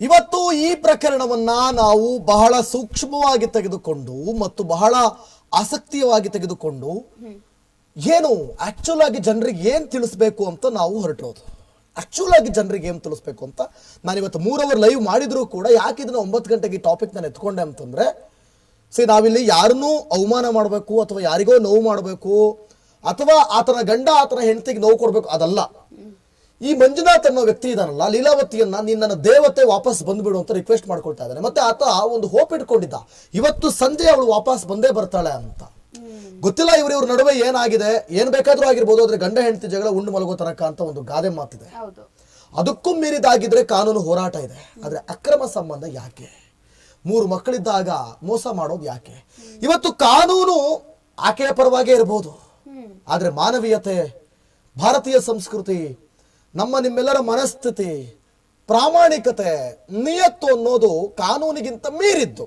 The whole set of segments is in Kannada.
ಇವತ್ತು ಈ ಪ್ರಕರಣವನ್ನ ನಾವು ಬಹಳ ಸೂಕ್ಷ್ಮವಾಗಿ ತೆಗೆದುಕೊಂಡು ಮತ್ತು ಬಹಳ ಆಸಕ್ತಿಯವಾಗಿ ತೆಗೆದುಕೊಂಡು ಏನು ಆಕ್ಚುಲ್ ಆಗಿ ಜನರಿಗೆ ಏನ್ ತಿಳಿಸ್ಬೇಕು ಅಂತ ನಾವು ಹೊರಟಿರೋದು ಆಕ್ಚುಲ್ ಆಗಿ ಜನರಿಗೆ ಏನ್ ತಿಳಿಸ್ಬೇಕು ಅಂತ ನಾನು ಇವತ್ತು ಮೂರ್ ಅವರ್ ಲೈವ್ ಮಾಡಿದ್ರು ಕೂಡ ಯಾಕೆ ಇದನ್ನ ಒಂಬತ್ತು ಗಂಟೆಗೆ ಟಾಪಿಕ್ ನಾನು ಎತ್ಕೊಂಡೆ ಅಂತಂದ್ರೆ ಸಿ ನಾವಿಲ್ಲಿ ಯಾರನ್ನೂ ಅವಮಾನ ಮಾಡಬೇಕು ಅಥವಾ ಯಾರಿಗೋ ನೋವು ಮಾಡಬೇಕು ಅಥವಾ ಆತನ ಗಂಡ ಆತನ ಹೆಂಡತಿಗೆ ನೋವು ಕೊಡಬೇಕು ಅದಲ್ಲ. ಈ ಮಂಜುನಾಥ್ ಅನ್ನೋ ವ್ಯಕ್ತಿ ಇದಾನಲ್ಲ ಲೀಲಾವತಿಯನ್ನ ನಿನ್ನ ದೇವತೆ ವಾಪಸ್ ಬಂದ್ಬಿಡು ಅಂತ ರಿಕ್ವೆಸ್ಟ್ ಮಾಡ್ಕೊಳ್ತಾ ಇದ್ದಾನೆ. ಮತ್ತೆ ಆತ ಒಂದು ಹೋಪ್ ಇಟ್ಕೊಂಡಿದ್ದ ಇವತ್ತು ಸಂಜೆ ಅವಳು ವಾಪಸ್ ಬಂದೇ ಬರ್ತಾಳೆ ಅಂತ. ಗೊತ್ತಿಲ್ಲ ಇವ್ರ ಇವ್ರ ನಡುವೆ ಏನಾಗಿದೆ ಏನ್ ಬೇಕಾದ್ರೂ ಆಗಿರ್ಬೋದು ಆದ್ರೆ ಗಂಡ ಹೆಂಡತಿ ಜಗಳ ಉಂಡು ಮಲಗೋ ತನಕ ಅಂತ ಒಂದು ಗಾದೆ ಮಾತಿದೆ. ಅದಕ್ಕೂ ಮೀರಿದಾಗಿದ್ರೆ ಕಾನೂನು ಹೋರಾಟ ಇದೆ. ಆದ್ರೆ ಅಕ್ರಮ ಸಂಬಂಧ ಯಾಕೆ? ಮೂರು ಮಕ್ಕಳಿದ್ದಾಗ ಮೋಸ ಮಾಡೋದು ಯಾಕೆ? ಇವತ್ತು ಕಾನೂನು ಆಕೆಯ ಪರವಾಗೇ ಇರಬಹುದು ಆದ್ರೆ ಮಾನವೀಯತೆ ಭಾರತೀಯ ಸಂಸ್ಕೃತಿ ನಮ್ಮ ನಿಮ್ಮೆಲ್ಲರ ಮನಸ್ಥಿತಿ ಪ್ರಾಮಾಣಿಕತೆ ನಿಯತ್ತು ಅನ್ನೋದು ಕಾನೂನಿಗಿಂತ ಮೀರಿದ್ದು.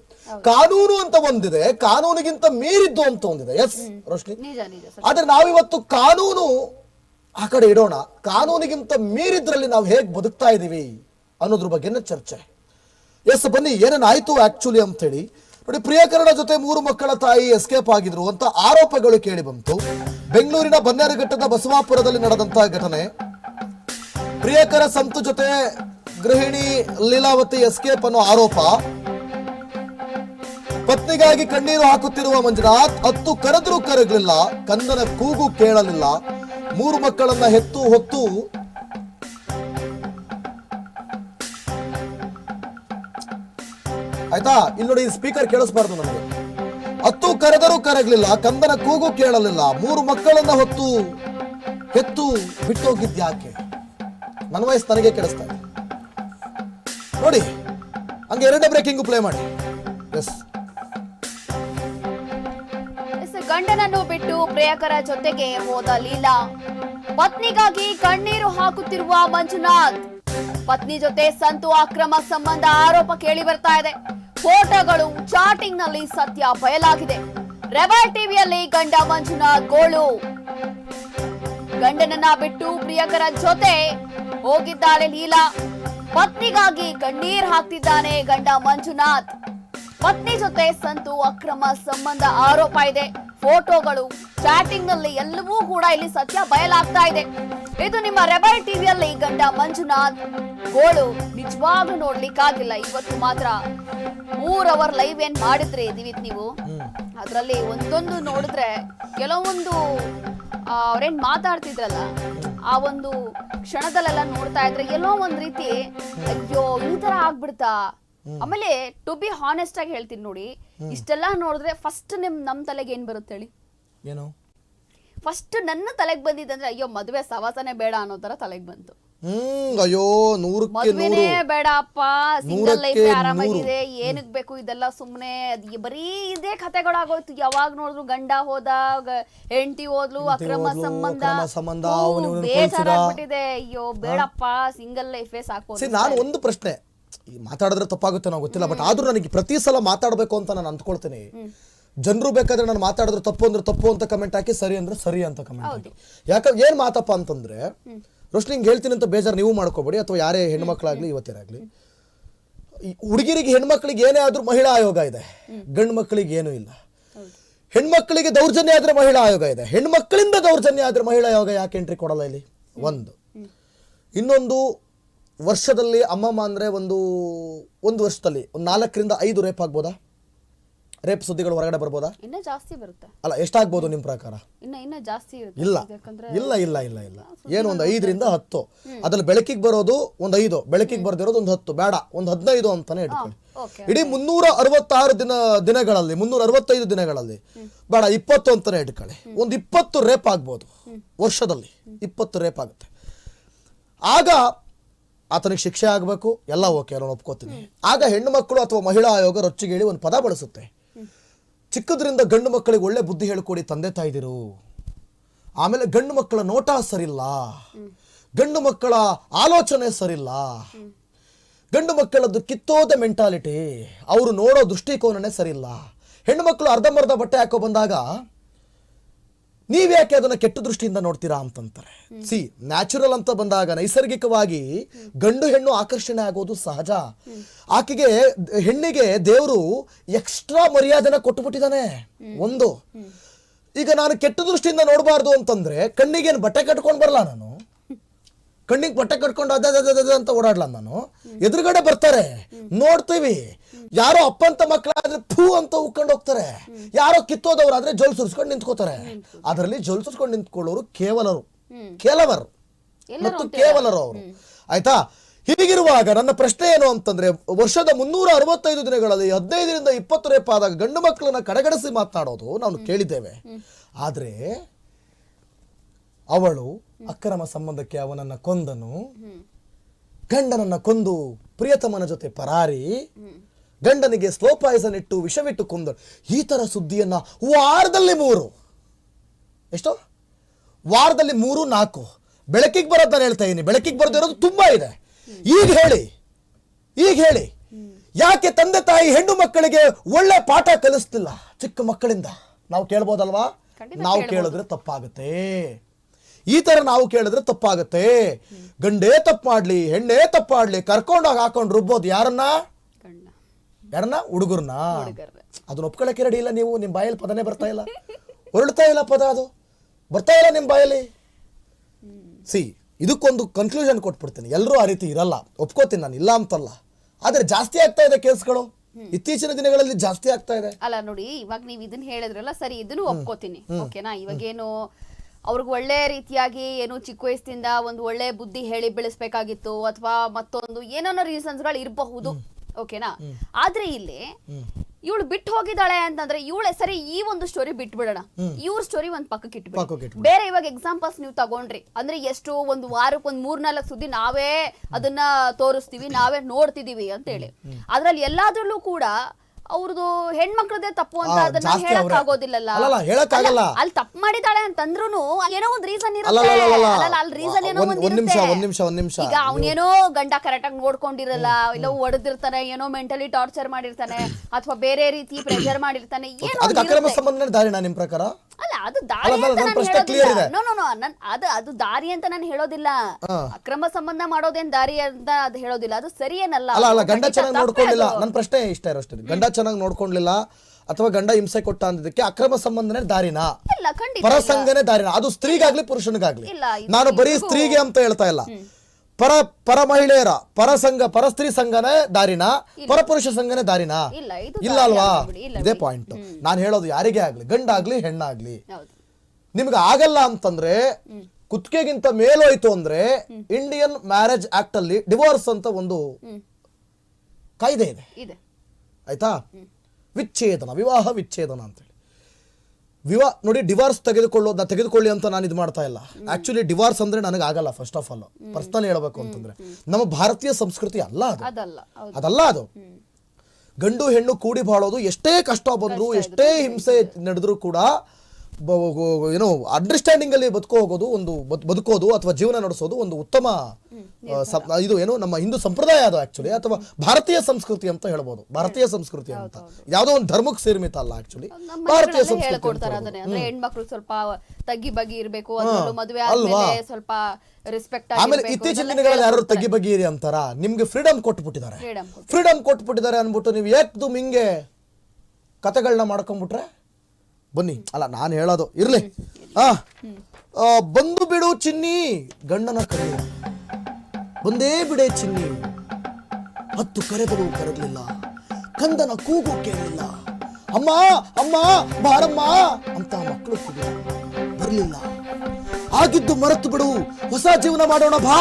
ಕಾನೂನು ಅಂತ ಒಂದಿದೆ ಕಾನೂನಿಗಿಂತ ಮೀರಿದ್ದು ಅಂತ ಒಂದಿದೆ. ಎಸ್ ರೋಶ್ನಿ ಆದ್ರೆ ನಾವಿವತ್ತು ಕಾನೂನು ಆ ಕಡೆ ಇಡೋಣ. ಕಾನೂನಿಗಿಂತ ಮೀರಿದ್ರಲ್ಲಿ ನಾವು ಹೇಗೆ ಬದುಕ್ತಾ ಇದೀವಿ ಅನ್ನೋದ್ರ ಬಗ್ಗೆನ ಚರ್ಚೆ. ಎಸ್ ಬನ್ನಿ ಏನೇನಾಯ್ತು ಆಕ್ಚುಲಿ ಅಂತ ಹೇಳಿ ನೋಡಿ ಪ್ರಿಯಕರಣ ಜೊತೆ ಮೂರು ಮಕ್ಕಳ ತಾಯಿ ಎಸ್ಕೇಪ್ ಆಗಿದ್ರು ಅಂತ ಆರೋಪಗಳು ಕೇಳಿ ಬಂತು. ಬೆಂಗಳೂರಿನ ಬನ್ನೇರುಘಟ್ಟದ ಬಸವಾಪುರದಲ್ಲಿ ನಡೆದಂತಹ ಘಟನೆ. ಪ್ರಿಯಕರ ಸಂತು ಜೊತೆ ಗೃಹಿಣಿ ಲೀಲಾವತಿ ಎಸ್ಕೇಪ್ ಅನ್ನೋ ಆರೋಪ. ಪತ್ನಿಗಾಗಿ ಕಣ್ಣೀರು ಹಾಕುತ್ತಿರುವ ಮಂಜುನಾಥ್, ಹತ್ತು ಕರೆದರೂ ಕರಗಲಿಲ್ಲ, ಕಂದನ ಕೂಗು ಕೇಳಲಿಲ್ಲ. ಮೂರು ಮಕ್ಕಳನ್ನ ಹೆತ್ತು ಹೊತ್ತು ಆಯ್ತಾ? ಇಲ್ಲಿ ನೋಡಿ ಸ್ಪೀಕರ್ ಕೇಳಿಸ್ಬಾರ್ದು ನಮಗೆ. ಹತ್ತು ಕರೆದರೂ ಕರಗಲಿಲ್ಲ, ಕಂದನ ಕೂಗು ಕೇಳಲಿಲ್ಲ, ಮೂರು ಮಕ್ಕಳನ್ನ ಹೊತ್ತು, ಹೆತ್ತು ಬಿಟ್ಟೋಗಿದ್ಯಾಕೆ? ನನ್ನ ವಯಸ್ಸು ನನಗೆ ಕೆಡಿಸ್ತಾ ಇದೆ. ನೋಡಿ ಹಂಗೆ ಎರಡನೇ ಬ್ರೇಕಿಂಗು ಪ್ಲೇ ಮಾಡಿ. ಎಸ್ ಎಸ್, ಗಂಡನನ್ನು ಬಿಟ್ಟು ಪ್ರಿಯಕರ ಜೊತೆಗೆ ಹೋದ ಲೀಲಾ. ಪತ್ನಿಗಾಗಿ ಕಣ್ಣೀರು ಹಾಕುತ್ತಿರುವ ಮಂಜುನಾಥ್. ಪತ್ನಿ ಜೊತೆ ಸಂತು ಅಕ್ರಮ ಸಂಬಂಧ ಆರೋಪ ಕೇಳಿ ಬರ್ತಾ ಇದೆ. ಫೋಟೋಗಳು ಚಾಟಿಂಗ್ನಲ್ಲಿ ಸತ್ಯ ಬಯಲಾಗಿದೆ. ರೆಬಲ್ ಟಿವಿಯಲ್ಲಿ ಗಂಡ ಮಂಜುನಾಥ್ ಗೋಳು. ಗಂಡನನ್ನ ಬಿಟ್ಟು ಪ್ರಿಯಕರ ಜೊತೆ ಹೋಗಿದ್ದಾಳೆ ಲೀಲಾ. ಪತ್ನಿಗಾಗಿ ಕಣ್ಣೀರ್ ಹಾಕ್ತಿದ್ದಾನೆ ಗಂಡ ಮಂಜುನಾಥ್. ಪತ್ನಿ ಜೊತೆ ಸಂತು ಅಕ್ರಮ ಸಂಬಂಧ ಆರೋಪ ಇದೆ. ಫೋಟೋಗಳು ಚಾಟಿಂಗ್ನಲ್ಲಿ ಎಲ್ಲವೂ ಕೂಡ ಇಲ್ಲಿ ಸತ್ಯ ಬಯಲಾಗ್ತಾ ಇದೆ. ಇದು ನಿಮ್ಮ ರೆಬಲ್ ಟಿವಿಯಲ್ಲಿ ಗಂಡ ಮಂಜುನಾಥ್. ಗೋಳು ನಿಜವಾಗ್ಲೂ ನೋಡ್ಲಿಕ್ಕಾಗಿಲ್ಲ ಇವತ್ತು ಮಾತ್ರ. ಮೂರ್ ಅವರ್ ಲೈವ್ ಏನ್ ಮಾಡಿದ್ರಿ ದಿವಿತ್ ನೀವು? ಅದ್ರಲ್ಲಿ ಒಂದೊಂದು ನೋಡಿದ್ರೆ ಕೆಲವೊಂದು ಅವ್ರೇನ್ ಮಾತಾಡ್ತಿದ್ರಲ್ಲ ಆ ಒಂದು ಕ್ಷಣದಲ್ಲೆಲ್ಲ ನೋಡ್ತಾ ಇದ್ರೆ ಎಲ್ಲೋ ಒಂದ್ ರೀತಿ ಅಯ್ಯೋ ಈ ತರ ಆಗ್ಬಿಡ್ತಾ. ಆಮೇಲೆ ಟು ಬಿ ಹಾನೆಸ್ಟ್ ಆಗಿ ಹೇಳ್ತೀನಿ ನೋಡಿ ಇಷ್ಟೆಲ್ಲ ನೋಡಿದ್ರೆ ಫಸ್ಟ್ ನಿಮ್ ನಮ್ ತಲೆಗೆ ಏನ್ ಬರುತ್ತೆ ಹೇಳಿ? ಏನು? ಫಸ್ಟ್ ನನ್ನ ತಲೆಗೆ ಬಂದಿದ್ದಂದ್ರೆ ಅಯ್ಯೋ ಮದುವೆ ಸವಾಸನೆ ಬೇಡ ಅನ್ನೋ ತರ ತಲೆಗೆ ಬಂತು. ಹ್ಮ್ ಅಯ್ಯೋ ನೂರಕ್ಕೆ ನೂರು. ಸಿಂಗಲ್ ಲೈಫ್ ಆರಾಮಾಗಿದೆ ಏನಕ್ ಬೇಕು ಇದೆಲ್ಲ ಸುಮ್ನೆ? ಬರೀ ಇದೇ ಕತೆಗಳಾಗೋಯ್ತು ಯಾವಾಗ ನೋಡಿದ್ರು ಗಂಡ ಹೋದ ಹೆಂಡತಿ ಹೋದ್ಲು ಅಕ್ರಮ ಸಂಬಂಧ. ಸಂಬಂಧ, ಬೇಜಾರಾಗ್ಬಿಟ್ಟಿದೆ ಅಯ್ಯೋ ಬೇಡಪ್ಪ ಸಿಂಗಲ್ ಲೈಫೇ ಸಾಕು ನಾನು ಒಂದು ಪ್ರಶ್ನೆ. ಮಾತಾಡಿದ್ರೆ ತಪ್ಪಾಗುತ್ತೆ ನಾವು ಗೊತ್ತಿಲ್ಲ ಬಟ್ ಆದ್ರೂ ನನಗೆ ಪ್ರತಿ ಸಲ ಮಾತಾಡಬೇಕು ಅಂತ ನಾನು ಅಂದ್ಕೊಳ್ತೀನಿ. ಜನರು ಬೇಕಾದ್ರೆ ನಾನು ಮಾತಾಡಿದ್ರೆ ತಪ್ಪು ಅಂದ್ರೆ ತಪ್ಪು ಅಂತ ಕಮೆಂಟ್ ಹಾಕಿ ಸರಿ ಅಂದ್ರೆ ಸರಿ ಅಂತ ಕಮೆಂಟ್ ಹಾಕಿ. ಯಾಕಂದ್ರೆ ಏನ್ ಮಾತಪ್ಪ ಅಂತಂದ್ರೆ ರೋಶ್ನಿ ಹಿಂಗೆ ಹೇಳ್ತೀನಿ ಅಂತ ಬೇಜಾರು ನೀವು ಮಾಡ್ಕೋಬೇಡಿ ಅಥವಾ ಯಾರೇ ಹೆಣ್ಮಕ್ಳಾಗಲಿ ಇವತ್ತೇರಾಗ್ಲಿ ಈ ಹುಡುಗಿರಿಗೆ ಹೆಣ್ಮಕ್ಳಿಗೆ ಏನೇ ಆದರೂ ಮಹಿಳಾ ಆಯೋಗ ಇದೆ. ಗಂಡು ಮಕ್ಕಳಿಗೆ ಏನೂ ಇಲ್ಲ. ಹೆಣ್ಮಕ್ಳಿಗೆ ದೌರ್ಜನ್ಯ ಆದರೆ ಮಹಿಳಾ ಆಯೋಗ ಇದೆ. ಹೆಣ್ಮಕ್ಳಿಂದ ದೌರ್ಜನ್ಯ ಆದರೆ ಮಹಿಳಾ ಆಯೋಗ ಯಾಕೆ ಎಂಟ್ರಿ ಕೊಡಲ್ಲ ಇಲ್ಲಿ? ಒಂದು. ಇನ್ನೊಂದು ವರ್ಷದಲ್ಲಿ ಅಮ್ಮಮ್ಮ ಅಂದರೆ ಒಂದು ಒಂದು ವರ್ಷದಲ್ಲಿ ಒಂದು ನಾಲ್ಕರಿಂದ ಐದು ರೇಪ್ ಆಗ್ಬೋದಾ? ರೇಪ್ ಸುದ್ದಿಗಳು ಹೊರಗಡೆ ಬರ್ಬೋದಾ? ಇನ್ನ ಜಾಸ್ತಿ ಬರುತ್ತೆ. ಅಲ್ಲ ಎಷ್ಟಾಗ್ಬೋದು ನಿಮ್ಮ ಪ್ರಕಾರ? ಇನ್ನ ಇನ್ನ ಜಾಸ್ತಿ ಇರುತ್ತೆ. ಇಲ್ಲ. ಯಾಕಂದ್ರೆ ಇಲ್ಲ ಇಲ್ಲ ಇಲ್ಲ ಇಲ್ಲ. ಏನು ಒಂದು ಐದರಿಂದ ಹತ್ತು. ಅದ್ರಲ್ಲಿ ಬೆಳಕಿಗೆ ಬರೋದು ಒಂದು ಐದು ಬೆಳಕಿಗೆ ಬರ್ದಿರೋದು ಒಂದು ಹತ್ತು. ಬೇಡ ಒಂದು ಹದಿನೈದು ಅಂತಾನೆ ಇಟ್ಕೊಳ್ಳಿ. ಇಡೀ ಮುನ್ನೂರ ಅರವತ್ತಾರು ದಿನ ದಿನಗಳಲ್ಲಿ ಮುನ್ನೂರ ಅರವತ್ತೈದು ದಿನಗಳಲ್ಲಿ ಬೇಡ ಇಪ್ಪತ್ತು ಅಂತಾನೆ ಇಟ್ಕೊಳ್ಳಿ. ಒಂದು ಇಪ್ಪತ್ತು ರೇಪ್ ಆಗ್ಬೋದು. ವರ್ಷದಲ್ಲಿ ಇಪ್ಪತ್ತು ರೇಪ್ ಆಗುತ್ತೆ. ಆಗ ಆತನಿಗೆ ಶಿಕ್ಷೆ ಆಗಬೇಕು. ಎಲ್ಲ ಓಕೆ ನಾನು ಒಪ್ಕೋತೀನಿ. ಆಗ ಹೆಣ್ಣು ಮಕ್ಕಳು ಅಥವಾ ಮಹಿಳಾ ಆಯೋಗ ರೊಚ್ಚಿಗೇಳಿ ಒಂದು ಪದ ಬಳಸುತ್ತೆ. ಚಿಕ್ಕದ್ರಿಂದ ಗಂಡು ಮಕ್ಕಳಿಗೆ ಒಳ್ಳೆ ಬುದ್ಧಿ ಹೇಳ್ಕೊಡಿ ತಂದೆ ತಾಯ್ದಿರು. ಆಮೇಲೆ ಗಂಡು ಮಕ್ಕಳ ನೋಟ ಸರಿಲ್ಲ. ಗಂಡು ಮಕ್ಕಳ ಆಲೋಚನೆ ಸರಿಲ್ಲ. ಗಂಡು ಮಕ್ಕಳದ್ದು ಕಿತ್ತೋದ ಮೆಂಟಾಲಿಟಿ ಅವರು ನೋಡೋ ದೃಷ್ಟಿಕೋನನೇ ಸರಿಯಿಲ್ಲ ಹೆಣ್ಣು ಮಕ್ಕಳು ಅರ್ಧಂಬರ್ಧ ಬಟ್ಟೆ ಹಾಕೋ ಬಂದಾಗ ನೀವ್ಯಾಕೆ ಅದನ್ನ ಕೆಟ್ಟ ದೃಷ್ಟಿಯಿಂದ ನೋಡ್ತೀರಾ ಅಂತಂತಾರೆ. ಸಿ ನ್ಯಾಚುರಲ್ ಅಂತ ಬಂದಾಗ ನೈಸರ್ಗಿಕವಾಗಿ ಗಂಡು ಹೆಣ್ಣು ಆಕರ್ಷಣೆ ಆಗೋದು ಸಹಜ. ಆಕೆಗೆ ಹೆಣ್ಣಿಗೆ ದೇವರು ಎಕ್ಸ್ಟ್ರಾ ಮರ್ಯಾದೆನ ಕೊಟ್ಟುಬಿಟ್ಟಿದ್ದಾನೆ ಒಂದು. ಈಗ ನಾನು ಕೆಟ್ಟ ದೃಷ್ಟಿಯಿಂದ ನೋಡಬಾರ್ದು ಅಂತಂದ್ರೆ ಕಣ್ಣಿಗೇನು ಬಟ್ಟೆ ಕಟ್ಕೊಂಡು ಬರಲ್ಲ ನಾನು? ಕಣ್ಣಿಗೆ ಬಟ್ಟೆ ಕಟ್ಕೊಂಡು ಅದೇ ಅಂತ ಓಡಾಡ್ಲ ನಾನು. ಎದುರುಗಡೆ ಬರ್ತಾರೆ. ನೋಡ್ತೀವಿ. ಯಾರೋ ಅಪ್ಪಂತ ಮಕ್ಕಳಾದ್ರೆ ಥೂ ಅಂತ ಉಕ್ಕೊಂಡು ಹೋಗ್ತಾರೆ. ಯಾರೋ ಕಿತ್ತೋದವ್ರಾದ್ರೆ ಜೊಲ್ ಸುರಿಸ್ಕೊಂಡು ನಿಂತ್ಕೋತಾರೆ. ಅದರಲ್ಲಿ ಜೊಲ್ ಸುರಿಸ್ಕೊಂಡು ನಿಂತ್ಕೊಳ್ಳೋರು ಕೇವಲರು. ಕೇವಲರು ಮತ್ತು ಕೇವಲರು ಅವರು. ಆಯ್ತಾ? ಹೀಗಿರುವಾಗ ನನ್ನ ಪ್ರಶ್ನೆ ಏನು ಅಂತಂದ್ರೆ ವರ್ಷದ ಮುನ್ನೂರ ಅರವತ್ತೈದು ದಿನಗಳಲ್ಲಿ ಹದಿನೈದರಿಂದ ಇಪ್ಪತ್ತು ರೇಪ ಆದಾಗ ಗಂಡು ಮಕ್ಕಳನ್ನ ಕಡೆಗಣಿಸಿ ಮಾತನಾಡೋದು ನಾವು ಕೇಳಿದ್ದೇವೆ. ಆದರೆ ಅವಳು ಅಕ್ರಮ ಸಂಬಂಧಕ್ಕೆ ಅವನನ್ನ ಕೊಂದನು. ಗಂಡನನ್ನ ಕೊಂದು ಪ್ರಿಯತಮನ ಜೊತೆ ಪರಾರಿ. ಗಂಡನಿಗೆ ಸ್ಲೋ ಪಾಯ್ಸನ್ ಇಟ್ಟು ವಿಷವಿಟ್ಟು ಕೊಂದಳು. ಈ ತರ ಸುದ್ದಿಯನ್ನ ವಾರದಲ್ಲಿ ಮೂರು. ಎಷ್ಟು? ವಾರದಲ್ಲಿ ಮೂರು ನಾಲ್ಕು. ಬೆಳಕಿಗೆ ಬರೋದು ನಾನು ಹೇಳ್ತಾ ಇದ್ದೀನಿ ಬೆಳಕಿಗೆ ಬರೋದಿರೋದು ತುಂಬಾ ಇದೆ. ಈಗ ಹೇಳಿ. ಈಗ ಹೇಳಿ. ಯಾಕೆ ತಂದೆ ತಾಯಿ ಹೆಣ್ಣು ಮಕ್ಕಳಿಗೆ ಒಳ್ಳೆ ಪಾಠ ಕಲಿಸ್ತಿಲ್ಲ ಚಿಕ್ಕ ಮಕ್ಕಳಿಂದ? ನಾವು ಕೇಳ್ಬೋದಲ್ವಾ? ನಾವು ಕೇಳಿದ್ರೆ ತಪ್ಪಾಗುತ್ತೆ. ಈ ತರ ನಾವು ಕೇಳಿದ್ರೆ ತಪ್ಪಾಗುತ್ತೆ. ಗಂಡೇ ತಪ್ಪು ಮಾಡ್ಲಿ ಹೆಣ್ಣೇ ತಪ್ಪು ಮಾಡ್ಲಿ ಕರ್ಕೊಂಡೋಗಿ ಹಾಕೊಂಡು ರುಬ್ಬೋದು ಯಾರನ್ನ? ಯಾರನ್ನ? ಹುಡುಗರ್ನ ಹುಡುಗರ್ನ. ಅದನ್ನ ಒಪ್ಕೊಳ್ಳಕ್ಕೆ ರೆಡಿ ಇಲ್ಲ ನೀವು ನಿಮ್ಮ ಬಾಯಲ್ಲಿ ಪದನೇ ಬರ್ತಾ ಇಲ್ಲ. ಹೊರಡ್ತಾ ಇಲ್ಲ ಪದ ಅದು. ಬರ್ತಾ ಇಲ್ಲ ನಿಮ್ಮ ಬಾಯಲ್ಲಿ? ಸಿ ಇದಕ್ಕೊಂದು ಕನ್ಕ್ಲೂಷನ್ ಕೊಟ್ಬಿಡ್ತೀನಿ. ಎಲ್ಲರೂ ಆ ರೀತಿ ಇರಲ್ಲ. ಒಪ್ಕೋತೀನಿ ನಾನು ಇಲ್ಲ ಅಂತಲ್ಲ. ಆದ್ರೆ ಜಾಸ್ತಿ ಆಗ್ತಾ ಇದೆ ಕೇಸ್ಗಳು. ಇತ್ತೀಚಿನ ದಿನಗಳಲ್ಲಿ ಜಾಸ್ತಿ ಆಗ್ತಾ ಇದೆ. ಅಲ್ಲ ನೋಡಿ ಇವಾಗ ನೀವು ಇದನ್ನ ಹೇಳಿದ್ರಲ್ಲ ಸರಿ ಇದನ್ನು ಒಪ್ಕೋತೀನಿ. ಓಕೆನಾ? ಇವಾಗೇನು ಅವ್ರಿಗೆ ಒಳ್ಳೆ ರೀತಿಯಾಗಿ ಏನು ಚಿಕ್ಕ ವಯಸ್ಸಿಂದ ಒಂದು ಒಳ್ಳೆ ಬುದ್ಧಿ ಹೇಳಿ ಬೆಳೆಸ್ಬೇಕಾಗಿತ್ತು ಅಥವಾ ಮತ್ತೊಂದು ಏನೇನೋ ರೀಸನ್ಸ್ಗಳು ಇರಬಹುದು ಓಕೆನಾ? ಆದ್ರೆ ಇಲ್ಲಿ ಇವಳು ಬಿಟ್ಟು ಹೋಗಿದ್ದಾಳೆ ಅಂತಂದ್ರೆ ಇವಳೆ ಸರಿ ಈ ಒಂದು ಸ್ಟೋರಿ ಬಿಟ್ಬಿಡೋಣ. ಇವ್ರ ಸ್ಟೋರಿ ಒಂದ್ ಪಕ್ಕಕ್ಕೆ ಪಕ್ಕಕ್ಕೆ ಇಟ್ಬಿಡಿ. ಬೇರೆ ಇವಾಗ ಎಕ್ಸಾಂಪಲ್ಸ್ ನೀವು ತಗೊಂಡ್ರಿ. ಅಂದ್ರೆ ಎಷ್ಟು ಒಂದು ವಾರಕ್ಕೆ ಒಂದ್ ಮೂರ್ನಾಲ್ಕು ಸುದ್ದಿ ನಾವೇ ಅದನ್ನ ತೋರಿಸ್ತೀವಿ ನಾವೇ ನೋಡ್ತಿದೀವಿ ಅಂತ ಹೇಳಿ. ಅದ್ರಲ್ಲಿ ಎಲ್ಲಾದ್ರಲ್ಲೂ ಕೂಡ ಅವ್ರದ್ದು ಹೆಣ್ಮಕ್ಳದೇ ತಪ್ಪು ಅಂತ ಅದನ್ನ ಜಾಸ್ತಿ ಹೇಳಕ್ ಅವ್ರೆ. ಆಗೋದಿಲ್ಲಲ್ಲ ಅಲ್ಲಲ್ಲ, ಹೇಳಕ್ಕಾಗಲ್ಲ. ಅಲ್ಲ, ತಪ್ಪು ಮಾಡಿದಾಳೆ ಅಂತಂದ್ರು ಏನೋ ಒಂದ್ ರೀಸನ್ ಇರುತ್ತೆ ಅಲ್ಲ. ಅಲ್ಲಲ್ಲ, ರೀಸನ್ ಏನೋ ಒಂದ್- ಒಂದ್ ಒಂದ್ ನಿಮಿಷ. ಒಂದ್ ನಿಮಿಷ, ಒಂದ್ ನಿಮಿಷ. ಈಗ ಅವನೇನೋ ಗಂಡ ಕರೆಕ್ಟ್ ಆಗಿ ನೋಡ್ಕೊಂಡಿರಲ್ಲ ಇಲ್ಲ ಹೊಡೆದಿರ್ತಾನೆ ಏನೋ ಮೆಂಟಲಿ ಟಾರ್ಚರ್ ಮಾಡಿರ್ತಾನೆ ಅಥವಾ ಬೇರೆ ರೀತಿ ಪ್ರೆಷರ್ ಮಾಡಿರ್ತಾನೆ ಏನೋ ಅದಕ್ಕೆ ಒಂದ್ ಅಕ್ರಮ ಇರುತ್ತೆ. ಸಂಬಂಧ ದಾರಿನಾ ನಿಮ್ ಪ್ರಕಾರ ಅಲ್ಲ ಅದು ದಾರಿ ಅಲ್ಲ, ಅಂತ ನನ್ನ ನಾನು ಪ್ರಶ್ನೆ clear ಹೇಳೋದಿಲ್ಲ ಇದೆ. ನೋ ನೋ ನೋ ನನ್ ಅದು ಅದು ದಾರಿ ಅಂತ ನಾನು ಹೇಳೋದಿಲ್ಲ. ಅಕ್ರಮ ಸಂಬಂಧ ಮಾಡೋದೇನ್ ದಾರಿ ಅಂತ ಅದು ಹೇಳೋದಿಲ್ಲ. ಅದು ಸರಿ ಏನಲ್ಲ. ಅಲ್ಲ ಅಲ್ಲ ಗಂಡ ಖಂಡಿತ ಚೆನ್ನಾಗಿ ತಪ್ಪೇ ನೋಡ್ಕೊಳ್ಳಿಲ್ಲ ಅದು. ನನ್ನ ಪ್ರಶ್ನೆ ಇಷ್ಟ ಇರೋ ಅಷ್ಟೇ. ಗಂಡ ಚೆನ್ನಾಗಿ ನೋಡ್ಕೊಳ್ಳಿಲ್ಲ ಅಥವಾ ಗಂಡ ಹಿಂಸೆ ಕೊಟ್ಟ ಅಂದಿದ್ದಕ್ಕೆ ಅಕ್ರಮ ಸಂಬಂಧನೇ ದಾರಿನಾ? ಇಲ್ಲ ಖಂಡಿತ ಪರಸಂಗನೇ ದಾರಿನ? ಅದು ಸ್ತ್ರೀಗಾಗ್ಲಿ ಪುರುಷನಿಗಾಗ್ಲಿ. ಇಲ್ಲ, ಇದು ನಾನು ಬರೀ ಸ್ತ್ರೀಗೆ ಅಂತ ಹೇಳ್ತಾ ಇಲ್ಲ. ಪರ ಪರ ಮಹಿಳೆಯರ ಪರ ಸಂಘ ಪರ ಸ್ತ್ರೀ ಸಂಘನೇ ದಾರಿನ? ಪರ ಪುರುಷ ಸಂಘನೇ ದಾರಿನ? ಇಲ್ಲ, ಇದು ಇಲ್ಲ ದಾರಿ ಅಲ್ವಾ ಇಲ್ಲ ಇದೇ ಬಿಡಿ. ಪಾಯಿಂಟ್ ನಾನು ಹೇಳೋದು ಯಾರಿಗೇ ಆಗ್ಲಿ ಗಂಡಾಗ್ಲಿ ಹೆಣ್ಣಾಗ್ಲಿ. ಹೌದು. ನಿಮ್ಗೆ ಆಗಲ್ಲ ಅಂತಂದ್ರೆ ಕುತ್ತಿಗೆಗಿಂತ ಮೇಲೋಯ್ತು ಅಂದ್ರೆ ಇಂಡಿಯನ್ ಮ್ಯಾರೇಜ್ ಆಕ್ಟ್ ಅಲ್ಲಿ ಡಿವೋರ್ಸ್ ಅಂತ ಒಂದು ಕಾಯ್ದೆ ಇದೆ. ಇದೆ. ಆಯ್ತಾ? ವಿಚ್ಛೇದನ ವಿವಾಹ ವಿಚ್ಛೇದನ ಅಂತೇಳಿ ವಿವಾಹ ನೋಡಿ ಡಿವಾರ್ಸ್ ತೆಗೆದುಕೊಳ್ಳೋದನ್ನ ತೆಗೆದುಕೊಳ್ಳಿ ಅಂತ ನಾನು ಇದು ಮಾಡ್ತಾ ಇಲ್ಲ. ಆಕ್ಚುಲಿ ಡಿವಾರ್ಸ್ ಅಂದ್ರೆ ನನಗೆ ಆಗಲ್ಲ ಫಸ್ಟ್ ಆಫ್ ಆಲ್ ಪರ್ಸನಲ್ ಹೇಳಬೇಕು ಅಂತಂದ್ರೆ. ನಮ್ಮ ಭಾರತೀಯ ಸಂಸ್ಕೃತಿ ಅಲ್ಲ ಅದು. ಅದಲ್ಲ ಅದು. ಗಂಡು ಹೆಣ್ಣು ಕೂಡಿ ಬಾಳೋದು ಎಷ್ಟೇ ಕಷ್ಟ ಬಂದ್ರು ಎಷ್ಟೇ ಹಿಂಸೆ ನಡೆದ್ರು ಕೂಡ ಏನೋ ಅಂಡರ್ಸ್ಟ್ಯಾಂಡಿಂಗ್ ಅಲ್ಲಿ ಬದುಕೋ ಹೋಗೋದು ಒಂದು ಬದ್- ಬದುಕೋದು ಅಥವಾ ಜೀವನ ನಡೆಸೋದು ಒಂದು ಉತ್ತಮ ಇದು ಏನು ನಮ್ಮ ಹಿಂದೂ ಸಂಪ್ರದಾಯ ಅದು ಆಕ್ಚುಲಿ ಅಥವಾ ಭಾರತೀಯ ಸಂಸ್ಕೃತಿ ಅಂತ ಹೇಳ್ಬೋದು. ಭಾರತೀಯ ಸಂಸ್ಕೃತಿ ಅಂತ. ಯಾವುದೋ ಒಂದು ಧರ್ಮಕ್ಕೆ ಸೀಮಿತ ಅಲ್ಲ ಆಕ್ಚುಲಿ ಭಾರತೀಯ ಸಂಸ್ಕೃತಿ ಹೆಣ್ಮಕ್ಳು ಸ್ವಲ್ಪ ತಗ್ಗಿ ಬಗ್ಗಿ ಇರ್ಬೇಕು ಮದುವೆ ಸ್ವಲ್ಪ ರೆಸ್ಪೆಕ್ಟ್ ಆಮೇಲೆ ಇತ್ತೀಚಿನ ದಿನಗಳಲ್ಲಿ ಯಾರು ತಗ್ಗಿ ಬಗ್ಗಿ ಇರಿ ಅಂತಾರ ನಿಮ್ಗೆ ಫ್ರೀಡಮ್ ಕೊಟ್ಬಿಟ್ಟಿದ್ದಾರೆ. ಫ್ರೀಡಮ್ ಕೊಟ್ಬಿಟ್ಟಿದ್ದಾರೆ ಅನ್ಬಿಟ್ಟು ನೀವು ಎದ್ದು ಹಿಂಗೆ ಕತೆಗಳನ್ನ ಮಾಡ್ಕೊಂಡ್ಬಿಟ್ರೆ ಬನ್ನಿ. ಅಲ್ಲ, ನಾನು ಹೇಳೋದು. ಇರಲಿ. ಆ ಬಂದು ಬಿಡು ಚಿನ್ನಿ. ಗಂಡನ ಕರೆಯ ಬಂದೇ ಬಿಡೆ ಚಿನ್ನಿ. ಹತ್ತು ಕರೆದರೂ ಕರೆದಲಿಲ್ಲ ಕಂದನ ಕೂಗು ಕೇಳಲಿಲ್ಲ ಅಮ್ಮ ಅಮ್ಮ, ಬಾರಮ್ಮ ಅಂತ ಮಕ್ಕಳು ಬರಲಿಲ್ಲ. ಆಗಿದ್ದು ಮರೆತು ಬಿಡು. ಹೊಸ ಜೀವನ ಮಾಡೋಣ ಬಾ.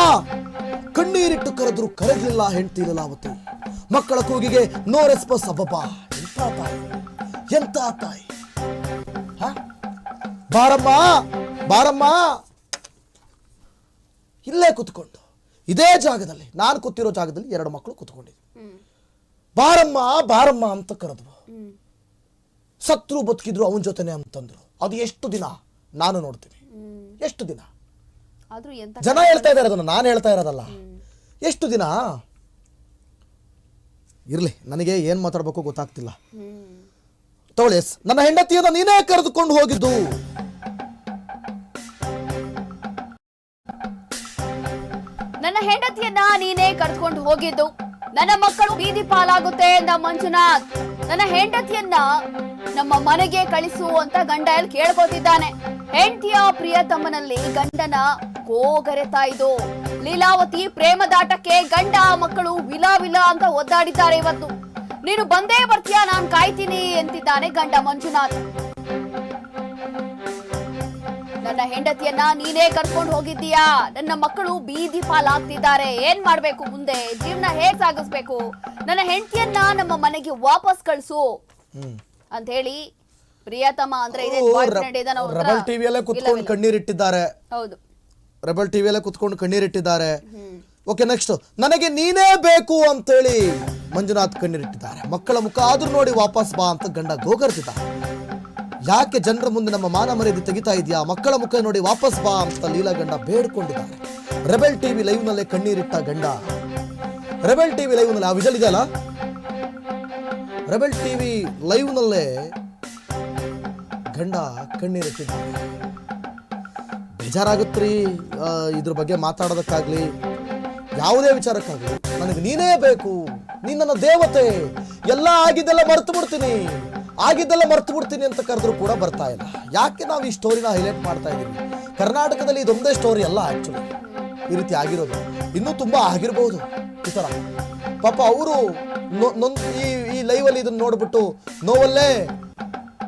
ಕಣ್ಣೀರಿಟ್ಟು ಕರೆದ್ರು ಕರೆದಲಿಲ್ಲ ಹೆಂಡತಿ ಅವತ್ತು. ಮಕ್ಕಳ ಕೂಗಿಗೆ ನೋ ರೆಸ್ಪಾನ್ಸ್ ಅಬ್ಬಬ್ಬಾ ಎಂತ ತಾಯಿ? ಎಂತ ತಾಯಿ? ಬಾರಮ್ಮ ಬಾರಮ್ಮ. ಇಲ್ಲೇ ಕುತ್ಕೊಂಡು ಇದೇ ಜಾಗದಲ್ಲಿ ನಾನು ಕೂತಿರೋ ಜಾಗದಲ್ಲಿ ಎರಡು ಮಕ್ಕಳು ಕುತ್ಕೊಂಡಿದ್ವಿ. ಬಾರಮ್ಮ ಬಾರಮ್ಮ ಅಂತ ಕರೆದ್ವು. ಸತ್ರು ಬದುಕಿದ್ರು ಅವನ ಜೊತೆನೆ ಅಂತಂದ್ರು ಅದು ಎಷ್ಟು ದಿನ? ನಾನು ನೋಡ್ತೀನಿ. ಎಷ್ಟು ದಿನ? ಜನ ಹೇಳ್ತಾ ಇದ್ದಾರೆ ಅದನ್ನು ನಾನು ಹೇಳ್ತಾ ಇರೋದಲ್ಲ. ಎಷ್ಟು ದಿನ? ಇರ್ಲಿ ನನಗೆ ಏನ್ ಮಾತಾಡ್ಬೇಕು ಗೊತ್ತಾಗ್ತಿಲ್ಲ. ತಗೊಳ್ಳಿ ನನ್ನ ಹೆಂಡತಿಯನ್ನು ನೀನೇ ಕರೆದುಕೊಂಡು ಹೋಗಿದ್ದು. ಹೆಂಡತಿಯನ್ನ ನೀನೇ ಕರ್ಕೊಂಡು ಹೋಗಿದ್ದು. ನನ್ನ ಮಕ್ಕಳು ಬೀದಿ ಪಾಲಾಗುತ್ತೆ ಎಂದ ಮಂಜುನಾಥ್. ನನ್ನ ಹೆಂಡತಿಯನ್ನ ನಮ್ಮ ಮನೆಗೆ ಕಳಿಸು ಅಂತ ಗಂಡ ಎಲ್ಲಿ ಕೇಳ್ಕೊತಿದ್ದಾನೆ. ಹೆಂಡತಿಯ ಪ್ರಿಯತಮ್ಮನಲ್ಲಿ ಗಂಡನ ಗೋಗರೆತಾ ಇದು. ಲೀಲಾವತಿ ಪ್ರೇಮದಾಟಕ್ಕೆ ಗಂಡ ಮಕ್ಕಳು ವಿಲಾ ವಿಲಾ ಅಂತ ಒದ್ದಾಡಿದ್ದಾರೆ ಇವತ್ತು. ನೀನು ಬಂದೇ ಬರ್ತೀಯಾ? ನಾನ್ ಕಾಯ್ತೀನಿ ಎಂತಿದ್ದಾನೆ ಗಂಡ ಮಂಜುನಾಥ್. ನನ್ನ ಹೆಂಡತಿಯನ್ನ ನೀನೇ ಕರ್ಕೊಂಡು ಹೋಗಿದ್ದೀಯಾ? ನನ್ನ ಮಕ್ಕಳು ಬೀದಿ ಪಾಲಾಗ್ತಿದ್ದಾರೆ. ಏನ್ ಮಾಡ್ಬೇಕು ಮುಂದೆ? ಜೀವನ ಹೇಗ್ ಸಾಗಿಸ್ಬೇಕು? ನನ್ನ ಹೆಂಡತಿಯನ್ನ ನಮ್ಮ ಮನೆಗೆ ವಾಪಸ್ ಕಳ್ಸು. ಅಂತ ಹೇಳಿ ಪ್ರಿಯತಮ ಅಂದ್ರೆ? ರೆಬಲ್ ಟಿವಿಯಲ್ಲೇ ಕುತ್ಕೊಂಡು ಕಣ್ಣೀರಿಟ್ಟಿದ್ದಾರೆ. ಹೌದು. ರೆಬಲ್ ಟಿವಿಯಲ್ಲೇ ಕುತ್ಕೊಂಡು ಕಣ್ಣೀರಿಟ್ಟಿದ್ದಾರೆ. ಓಕೆ ನೆಕ್ಸ್ಟ್ ನನಗೆ ನೀನೇ ಬೇಕು ಅಂತ ಹೇಳಿ ಮಂಜುನಾಥ್ ಕಣ್ಣೀರಿಟ್ಟಿದ್ದಾರೆ. ಮಕ್ಕಳ ಮುಖ ಆದ್ರೂ ನೋಡಿ ವಾಪಸ್ ಬಾ ಅಂತ ಗಂಡ ಗೋಗರ್ತಿದ್ದಾರೆ ಯಾಕೆ ಜನರ ಮುಂದೆ ನಮ್ಮ ಮಾನ ಮರ್ಯಾದೆ ತೆಗಿತಾ ಇದೆಯಾ? ಮಕ್ಕಳ ಮುಖ ನೋಡಿ ವಾಪಸ್ ಬಾ ಅಂತ ಲೀಲಾ ಗಂಡ ಬೇಡ್ಕೊಂಡಿದ್ದಾರೆ ರೆಬೆಲ್ ಟಿವಿ ಲೈವ್ ನಲ್ಲೇ ಕಣ್ಣೀರಿಟ್ಟ ಗಂಡ. ರೆಬೆಲ್ ಟಿವಿ ಲೈವ್ನಲ್ಲಿ ಆ ವಿಜಲ್ ಇದೆಯಲ್ಲ? ರೆಬೆಲ್ ಟಿವಿ ಲೈವ್ ನಲ್ಲೇ ಗಂಡ ಕಣ್ಣೀರಿಟ್ಟಿದ್ದಾರೆ ಬೇಜಾರಾಗುತ್ತ್ರಿ ಇದ್ರ ಬಗ್ಗೆ ಮಾತಾಡೋದಕ್ಕಾಗ್ಲಿ? ಯಾವುದೇ ವಿಚಾರಕ್ಕಾಗ್ಲಿ. ನನಗೆ ನೀನೇ ಬೇಕು. ನೀನ್ ನನ್ನ ದೇವತೆ. ಎಲ್ಲ ಆಗಿದ್ದೆಲ್ಲ ಮರೆತು ಬಿಡ್ತೀನಿ. ಆಗಿದ್ದೆಲ್ಲ ಮರ್ತು ಬಿಡ್ತೀನಿ ಅಂತ ಕರೆದ್ರು ಕೂಡ ಬರ್ತಾ ಇಲ್ಲ. ಯಾಕೆ ನಾವು ಈ ಸ್ಟೋರಿನ ಹೈಲೈಟ್ ಮಾಡ್ತಾ ಇದ್ದೀವಿ ಕರ್ನಾಟಕದಲ್ಲಿ ಇದೊಂದೇ ಸ್ಟೋರಿ ಅಲ್ಲ ಆ್ಯಕ್ಚುಲಿ ಈ ರೀತಿ ಆಗಿರೋದು. ಇನ್ನೂ ತುಂಬ ಆಗಿರ್ಬೋದು. ಈ ಥರ. ಪಾಪ ಅವರು ಈ ಈ ಲೈವಲ್ಲಿ ಇದನ್ನು ನೋಡ್ಬಿಟ್ಟು ನೋವಲ್ಲೇ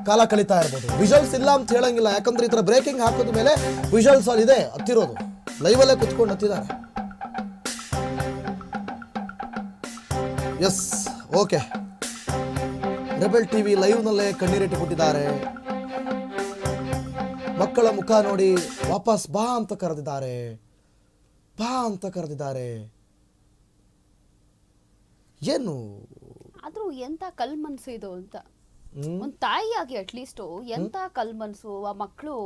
ಕಾಲ ಕಳೀತಾ ಇರ್ಬೋದು. ವಿಜುವಲ್ಸ್ ಇಲ್ಲ ಅಂತ ಹೇಳಂಗಿಲ್ಲ. ಯಾಕಂದ್ರೆ ಈ ಥರ ಬ್ರೇಕಿಂಗ್ ಹಾಕಿದ ಮೇಲೆ ವಿಜುವಲ್ಸ್ ಅಲ್ಲಿ ಇದೆ, ಹತ್ತಿರೋದು. ಲೈವಲ್ಲೇ ಕುತ್ಕೊಂಡು ಹತ್ತಿದ್ದಾರೆ. ಎಸ್ ಓಕೆ ರೆಬೆಲ್ ಟಿವಿ ಲೈವ್ನಲ್ಲೇ ಕಣ್ಣೀರಿಟ್ಟುಬಿಟ್ಟಿದ್ದಾರೆ ಮಕ್ಕಳ ಮುಖ ನೋಡಿ ವಾಪಸ್ ಬಾ ಅಂತ ಕರೆದಿದ್ದಾರೆ. ಬಾ ಅಂತ ಕರೆದಿದ್ದಾರೆ. ಏನು? ಆದ್ರೂ ಎಂತ ಕಲ್ ಮನ್ಸು ಇದು ಅಂತ. ಒಂದು ತಾಯಿಯಾಗಿ ಅಟ್ಲೀಸ್ಟ್ ಎಂತ ಕಲ್ ಮನ್ಸು ಆ ಮಕ್ಕಳು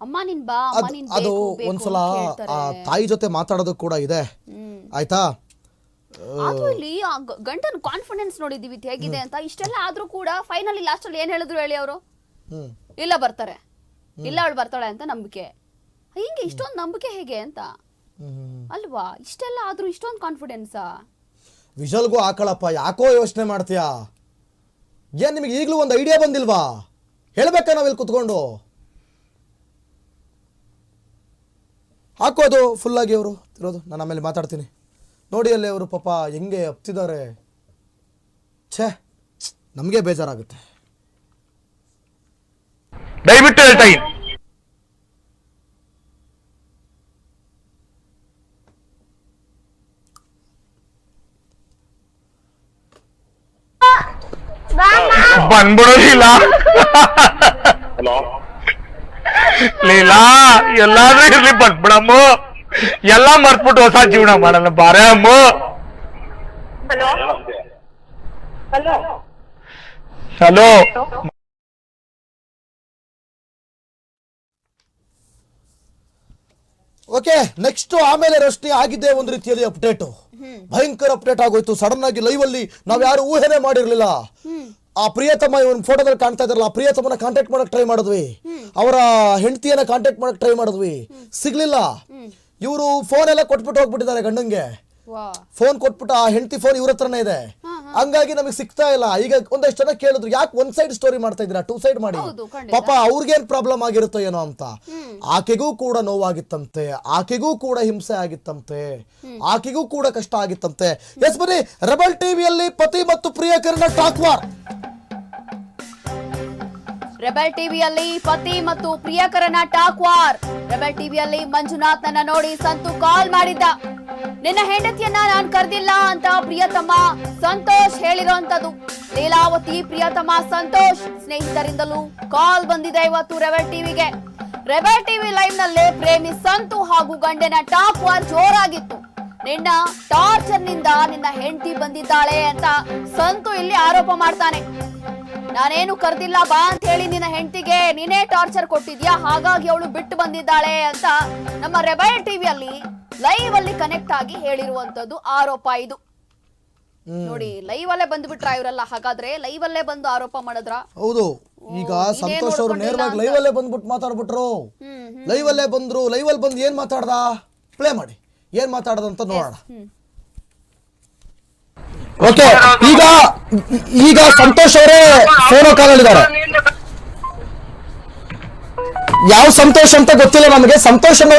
ಅಮ್ಮ ನಿನ್ ಬಾ ಅಮ್ಮ ಅದ್- ನಿನ್ ಅದು ಬೇಕು, ಬೇಕು ಒಂದ್ಸಲ ಅಂತ ಆ. ತಾಯಿ ಜೊತೆ ಮಾತಾಡೋದು ಕೂಡ ಇದೆ. ಆಯ್ತಾ? ಆದ್ರೂ ಇಲ್ಲಿ ಆ ಗ- ಗಂಡನ ಕಾನ್ಫಿಡೆನ್ಸ್ ನೋಡಿದೀವಿ ಇದ್ ಹೇಗಿದೆ ಅಂತ. ಇಷ್ಟೆಲ್ಲ ಆದ್ರೂ ಕೂಡ ಫೈನಲಿ ಲಾಸ್ಟ್ ಅಲ್ಲಿ ಏನ್ ಹೇಳಿದ್ರು ಹೇಳಿ ಅವರು? ಹ್ಮ್. ಇಲ್ಲ ಬರ್ತಾರೆ. ಇಲ್ಲ ಅವಳು ಬರ್ತಾಳೆ ಅಂತ ನಂಬಿಕೆ. ಹಿಂಗೆ ಇಷ್ಟೊಂದು ನಂಬಿಕೆ ಹೇಗೆ ಅಂತ? ಹ್ಮ್ ಅಲ್ವಾ? ಇಷ್ಟೆಲ್ಲ ಆದ್ರೂ ಇಷ್ಟೊಂದು ಕಾನ್ಫಿಡೆನ್ಸ್ ವಿಜಲ್ಗೂ ಹಾಕಳಪ್ಪ ಯಾಕೋ ಯೋಚನೆ ಮಾಡ್ತೀಯಾ? ಏನ್ ನಿಮಗೆ ಈಗಲೂ ಒಂದು ಐಡಿಯಾ ಬಂದಿಲ್ವಾ? ಹೇಳ್ಬೇಕಾ ನಾವಿಲ್ಲಿ ಕುತ್ಕೊಂಡು? ಹಾಕೋದು ಫುಲ್ ಆಗಿ ಅವರು ಇರೋದು ನಾನು ಆಮೇಲೆ ಮಾತಾಡ್ತೀನಿ. ನೋಡಿ ಅಲ್ಲಿ ಅವರು ಪಾಪ ಹೆಂಗೆ ಹಪ್ತಿದ್ದಾರೆ ಛೇ ನಮಗೆ ಬೇಜಾರಾಗುತ್ತೆ. ದಯವಿಟ್ಟು ಹೇಳ್ತಾ ಇದ್ದೀನಿ ಬಂದ್ಬಿಡೋದಿಲ್ಲ. ಹಲೋ ಲೀಲಾ ಎಲ್ಲಾದ್ರೂ ಇರ್ಲಿ ಬಂದ್ಬಿಡಮ್ಮ ಎಲ್ಲ ಮರ್ತ್ಬಿಟ್ಟು ಹೊಸ ಜೀವನ ಮಾಡಲ್ಲ ಬಾರೆ ಅಮ್ಮ. Hello? Hello? Hello? Okay next ಆಮೇಲೆ ರಷ್ಟಿ ಆಗಿದೆ ಒಂದು ರೀತಿಯಲ್ಲಿ ಅಪ್ಡೇಟ್ ಭಯಂಕರ ಅಪ್ಡೇಟ್ ಆಗೋಯ್ತು. ಸಡನ್ ಆಗಿ ಲೈವ್ ಅಲ್ಲಿ ನಾವ್ ಯಾರು ಊಹೆನೆ ಮಾಡಿರ್ಲಿಲ್ಲ. ಆ ಪ್ರಿಯತಮ ಇವನ್ ಫೋಟೋದಲ್ಲಿ ಕಾಣ್ತಾ ಇದ್ರಲ್ಲ ಆ ಪ್ರಿಯತಮನ ಕಾಂಟ್ಯಾಕ್ಟ್ ಮಾಡಕ್ ಟ್ರೈ ಮಾಡಿದ್ವಿ. ಅವರ ಹೆಂಡತಿಯನ್ನ ಕಾಂಟ್ಯಾಕ್ಟ್ ಮಾಡಕ್ ಟ್ರೈ ಮಾಡಿದ್ವಿ. ಸಿಗ್ಲಿಲ್ಲ. ಇವರು ಫೋನ್ ಎಲ್ಲ ಕೊಟ್ಬಿಟ್ಟು ಹೋಗ್ಬಿಟ್ಟಿದ್ದಾರೆ ಗಂಡಂಗೆ. ಫೋನ್ ಕೊಟ್ಬಿಟ್ಟು ಆ ಹೆಂಡತಿ ಫೋನ್ ಇವ್ರ ಹತ್ರನೇ ಇದೆ. ಹಂಗಾಗಿ ನಮಗೆ ಸಿಗ್ತಾ ಇಲ್ಲ. ಈಗ ಒಂದಷ್ಟು ಜನ ಕೇಳಿದ್ರು ಯಾಕೆ ಒಂದ್ ಸೈಡ್ ಸ್ಟೋರಿ ಮಾಡ್ತಾ ಇದ್ದೀರಾ? ಟೂ ಸೈಡ್ ಮಾಡಿ. ಪಾಪ ಅವ್ರಿಗೇನ್ ಪ್ರಾಬ್ಲಮ್ ಆಗಿರುತ್ತೋ ಏನೋ ಅಂತ. ಆಕೆಗೂ ಕೂಡ ನೋವಾಗಿತ್ತಂತೆ. ಆಕೆಗೂ ಕೂಡ ಹಿಂಸೆ ಆಗಿತ್ತಂತೆ. ಆಕೆಗೂ ಕೂಡ ಕಷ್ಟ ಆಗಿತ್ತಂತೆ. ಎಸ್ ಬನ್ನಿ. ರೆಬಲ್ ಟಿವಿಯಲ್ಲಿ ಪತಿ ಮತ್ತು ಪ್ರಿಯಕರನ ಟಾಕ್ ವಾರ್ ರೆಬೆಲ್ ಟಿವಿಯಲ್ಲಿ ಪತಿ ಮತ್ತು ಪ್ರಿಯಕರನ ಟಾಕ್ ವಾರ್ ರೆಬೆಲ್ ಟಿವಿಯಲ್ಲಿ ಮಂಜುನಾಥ್ ನನ್ನ ನೋಡಿ ಸಂತು ಕಾಲ್ ಮಾಡಿದ್ದ. ನಿನ್ನ ಹೆಂಡತಿಯನ್ನ ನಾನು ಕರೆದಿಲ್ಲ ಅಂತ ಪ್ರಿಯತಮ್ಮ ಸಂತೋಷ್ ಹೇಳಿರೋಂಥದ್ದು. ಲೀಲಾವತಿ, ಪ್ರಿಯತಮ ಸಂತೋಷ್ ಸ್ನೇಹಿತರಿಂದಲೂ ಕಾಲ್ ಬಂದಿದೆ ಇವತ್ತು ರೆಬೆಲ್ ಟಿವಿಗೆ. ರೆಬೆಲ್ ಟಿವಿ ಲೈವ್ನಲ್ಲಿ ಪ್ರೇಮಿ ಸಂತು ಹಾಗೂ ಗಂಡನ ಟಾಕ್ ವಾರ್ ಜೋರಾಗಿತ್ತು. ನಿನ್ನ ಟಾರ್ಚರ್ನಿಂದ ನಿನ್ನ ಹೆಂಡತಿ ಬಂದಿದ್ದಾಳೆ ಅಂತ ಸಂತು ಇಲ್ಲಿ ಆರೋಪ ಮಾಡ್ತಾನೆ. ನಾನೇನು ಕರ್ದಿಲ್ಲ ಬಾ ಅಂತ ಹೇಳಿ ನಿನ್ನ ಹೆಂಡತಿಗೆ ನೀನೇ ಟಾರ್ಚರ್ ಕೊಟ್ಟಿದ್ಯಾ? ಹಾಗಾಗಿ ಅವಳು ಬಿಟ್ಟು ಬಂದಿದ್ದಾಳೆ ಅಂತ ನಮ್ಮ ರೆಬೈಲ್ ಟಿವಿಯಲ್ಲಿ ಲೈವ್ ಅಲ್ಲಿ ಕನೆಕ್ಟ್ ಆಗಿ ಹೇಳಿರುವಂತದ್ದು ಆರೋಪ ಇದು. ನೋಡಿ ಲೈವ್ ಅಲ್ಲೇ ಬಂದ್ಬಿಟ್ರ ಇವರೆಲ್ಲ? ಹಾಗಾದ್ರೆ ಲೈವ್ ಅಲ್ಲೇ ಬಂದು ಆರೋಪ ಮಾಡಿದ್ರ? ಹೌದು. ಈಗ ಸಂತೋಷ್ ಅವರು ನೇರವಾಗಿ ಲೈವ್ ಅಲ್ಲೇ ಬಂದ್ಬಿಟ್ಟು ಮಾತಾಡ್ಬಿಟ್ರು. ಲೈವ್ ಅಲ್ಲೇ ಬಂದ್ರು ಲೈವ್ ಅಲ್ಲಿ ಬಂದು ಏನ್ ಮಾತಾಡ್ದ? ಪ್ಲೇ ಮಾಡಿ. ಏನ್ ಮಾತಾಡ್ದಂತ ನೋಡೋಣ. ಓಕೆ ಈಗ ಈಗ ಸಂತೋಷ್ ಅವರೇ ಫೋನ್ ಕಾಲಲ್ಲಿದ್ದಾರೆ. ಯಾವ ಸಂತೋಷ್ ಅಂತ ಗೊತ್ತಿಲ್ಲ ನಮಗೆ. ಸಂತೋಷ್ ಅನ್ನೋ